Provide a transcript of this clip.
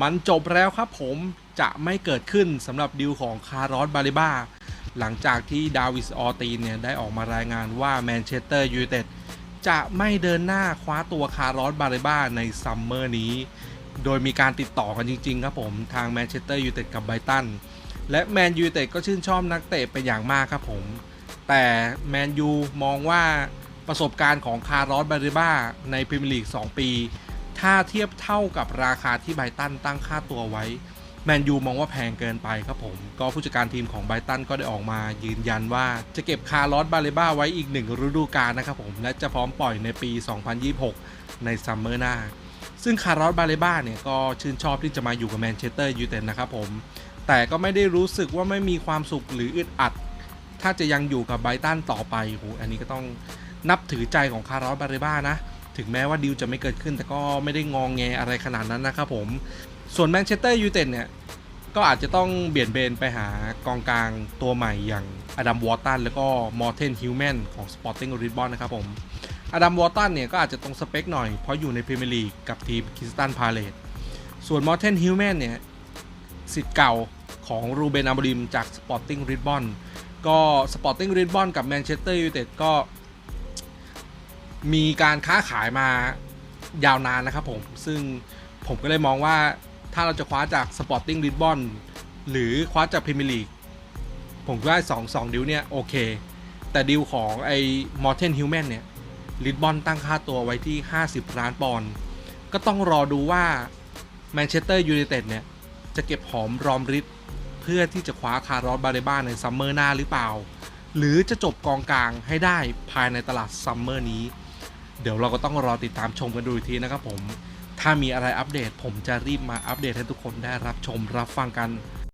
มันจบแล้วครับผมจะไม่เกิดขึ้นสำหรับดิวของคาร์ลอสบาลิบ้าหลังจากที่ดาวิสออตีนเนี่ยได้ออกมารายงานว่าแมนเชสเตอร์ยูไนเต็ดจะไม่เดินหน้าคว้าตัวคาร์ลอสบาลิบ้าในซัมเมอร์นี้ โดยมีการติดต่อกันจริง ๆ ครับผมทางแมนเชสเตอร์ยูไนเต็ดกับไบตันและแมนยูไนเต็ดก็ชื่นชอบนักเตะเป็นอย่างมากครับผม แต่แมนยูมองว่าประสบการณ์ของคาร์ลอสบาริบ้าในพรีเมียร์ลีก2ปี ถ้าเทียบเท่ากับราคาที่ไบตันตั้งค่าตัวไว้แมนยูมองว่าแพงเกินไปครับผม ก็ผู้จัดการทีมของไบตันก็ได้ออกมายืนยันว่าจะเก็บคาร์ลอสบาริบ้าไว้อีกหนึ่งฤดูกาลนะครับผม และจะพร้อมปล่อยในปี 2026 ในซัมเมอร์หน้า ซึ่งคาร์ลอสบาริบ้าเนี่ยก็ชื่นชอบที่จะมาอยู่กับแมนเชสเตอร์ยูไนเต็ดนะครับผม แต่ก็ไม่ได้รู้สึกว่าไม่มีความสุขหรืออึดอัด ถ้าจะยังอยู่กับไบตันต่อไปโหอันนี้ก็ต้องนับถือใจของคาร์ลอสบาริบ้านะ ถึงแม้ว่าดิวจะไม่เกิดขึ้นแต่ก็ไม่ได้งองแงอะไรขนาดนั้นนะครับผม ส่วนแมนเชสเตอร์ยูไนเต็ดเนี่ยก็อาจจะต้องเบี่ยนเบนไปหากองกลางตัวใหม่อย่างอดัมวอร์ตันแล้วก็มอร์เทนฮิวแมนของ Sporting r i s b o n นะครับผมอดัมวอร์ตันเนี่ยก็อาจจะตรงสเปคหน่อยเพราะอยู่ในพรีเมียร์ลีกกับทีมคิสตันพาเลตส่วนมอร์เทนฮิวแมนเนี่ยสิทธิ์เก่าของรูเบนอาบริมจาก Sporting r i s b o n ก็ Sporting r i s b o n กับแมนเชสเตอร์ยูไนเต็ดก็ มีการค้าขายมายาวนานนะครับผมซึ่งผมก็เลยมองว่าถ้าเราจะคว้าจาก Sporting r i s b o n หรือคว้าจากพรีเมียร์ลีกผมว่าสองสองดิวเนี่ยโอเค แต่ดิวของไอ้มอร์เทนฮิวแมนเนี่ยลิสบอนตั้งค่าตัวไว้ที่ 50 ล้านปอนด์ก็ต้องรอดูว่าแมนเชสเตอร์ยูไนเต็ดเนี่ย จะเก็บหอมรอมริดเพื่อที่จะคว้าคาร์ลอสบาเรบ้าในซัมเมอร์หน้าหรือเปล่า หรือจะจบกองกลางให้ได้ภายในตลาดซัมเมอร์นี้ เดี๋ยวเราก็ต้องรอติดตามชมกันดูทีนะครับผม ถ้ามีอะไรอัปเดต ผมจะรีบมาอัปเดตให้ทุกคนได้รับชมรับฟังกัน